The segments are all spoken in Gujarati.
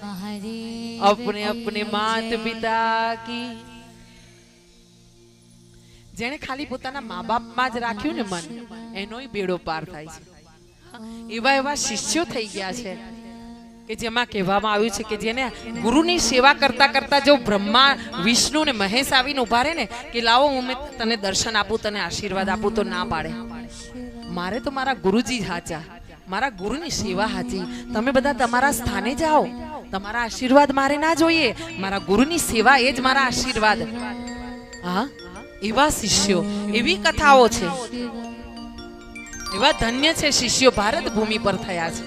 महादेव अपने अपने માત પિતા કી જેણે ખાલી પોતાના મા બાપમાં જ રાખ્યું ને મન એનોય બેડો પાર થાય છે એવા એવા શિષ્યો થઈ ગયા છે કે જેમાં કહેવામાં આવ્યું છે કે જેને ગુરુની સેવા કરતા કરતા જો બ્રહ્મા વિષ્ણુ ને મહેશ આવીને ઉભા રહે ને કે લાવો હું મેં તને દર્શન આપું તને આશીર્વાદ આપું તો ના પાડે મારે તો મારા ગુરુજી જ હાચા મારા ગુરુની સેવા હાચી તમે બધા તમારા સ્થાને જાઓ તમારા આશીર્વાદ મારે ના જોઈએ. મારા ગુરુની સેવા એ જ મારા આશીર્વાદ. હા એવા શિષ્યો, એવી કથાઓ છે. એવા ધન્ય છે શિષ્યો ભારત ભૂમિ પર થયા છે.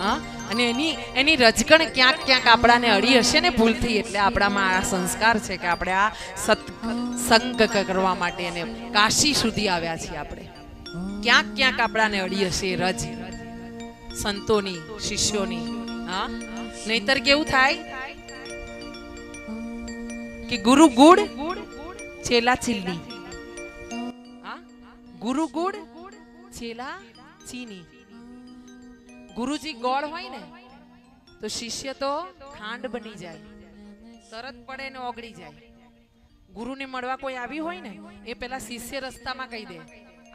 હા અને એની એની રજકણ ક્યાંક ક્યાંક આપણાને અડી હશે ને ભૂલથી, એટલે આપણામાં આ સંસ્કાર છે કે આપણે આ સત, સંગ કરવા માટે એને કાશી સુધી આવ્યા છીએ આપણે. ક્યાંક ક્યાંક આપણાને અડી હશે રજ, સંતોની, શિષ્યોની. હા નહીતર કેવું થાય? કે ગુરુ ગુડ છેલા ચીલની ગુરુ ગુડ છેલા ચીની ગુરુજી ગોળ હોય ને, તો શિષ્ય તો ખાંડ બની જાય. તરત પડે ને ઓગળી જાય. ગુરુને મળવા કોઈ આવી હોય ને, એ પેલા શિષ્ય રસ્તામાં કહી દે.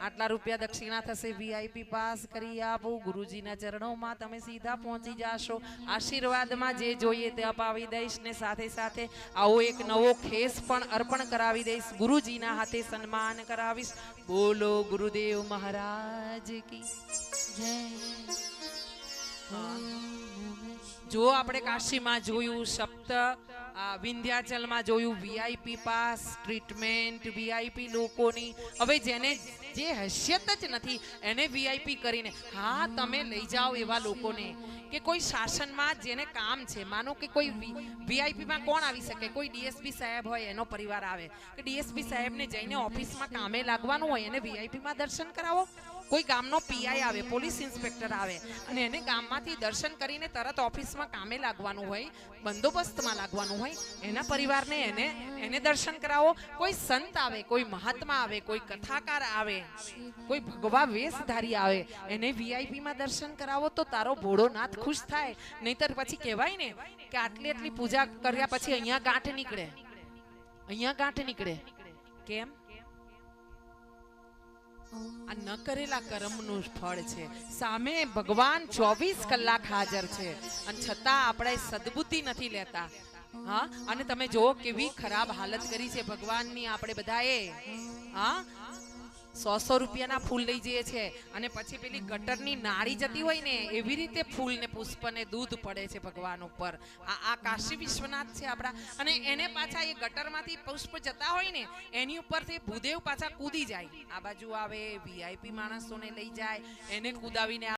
આટલા રૂપિયા દક્ષિણા થશે વીઆઈપી પાસ કરી આપો. ગુરુજીના ચરણોમાં તમે સીધા પહોંચી જાશો. આશીર્વાદમાં જે જોઈએ તે અપાવી દઈશ ને સાથે સાથે આવો એક નવો ખેસ પણ અર્પણ કરાવી દઈશ. ગુરુજીના હાથે સન્માન કરાવીશ. બોલો ગુરુદેવ મહારાજ કી જય. જો આપણે કાશીમાં જોયું સપ્ત વિંધ્યાચલમાં જોયું વીઆઈપી પાસ ટ્રીટમેન્ટ વીઆઈપી લોકોની. હવે જેને જે હેસિયત જ નથી, એને વીઆઈપી કરીને, હા, તમે લઈ જાઓ એવા લોકોને. કે કોઈ શાસનમાં જેને કામ છે, માનો કે કોઈ વીઆઈપીમાં કોણ આવી શકે? કોઈ ડીએસપી સાહેબ હોય, એનો પરિવાર આવે. કે ડીએસપી સાહેબને જઈને ઓફિસમાં કામે લાગવાનું હોય, એને વીઆઈપીમાં દર્શન કરાવો. કોઈ ગામનો પીઆઈ આવે, પોલીસ ઇન્સ્પેક્ટર આવે અને એને ગામમાંથી દર્શન કરીને તરત ઓફિસમાં કામે લાગવાનું હોય, બંદોબસ્તમાં લાગવાનું હોય, એના પરિવારને એને એને દર્શન કરાવો. કોઈ સંત આવે, કોઈ મહાત્મા આવે, કોઈ કથાકાર આવે, કોઈ ભગવા વેશધારી આવે, એને વીઆઈપીમાં દર્શન કરાવો તો તારો ભોળોનાથ ખુશ થાય. નહીતર પછી કહેવાય ને કે આટલી આટલી પૂજા કર્યા પછી અહીંયા ગાંઠ નીકળે. અહીંયા ગાંઠ નીકળે. કેમ? આ ન કરેલા કર્મનું ફળ છે. સામે ભગવાન ચોવીસ કલાક હાજર છે. અને છતાં આપણે સદબુદ્ધિ નથી લેતા. હા? અને તમે જુઓ કેવી ખરાબ હાલત કરી છે ભગવાનની આપણે બધાએ. હા? સો સો રૂપિયાના ફૂલ લઈ જઈએ છે અને પછી પેલી ગટરની નાળી જતી હોય ને, એવી રીતે ફૂલ ને પુષ્પ ને દૂધ પડે છે ભગવાન ઉપર. આ આ કાશી વિશ્વનાથ છે આપણા. અને એને પાછા એ ગટરમાંથી પુષ્પ જતા હોય ને, એની ઉપરથી ભૂદેવ પાછા કૂદી જાય. આ બાજુ આવે વીઆઈપી માણસોને લઈ જાય, એને કૂદાવીને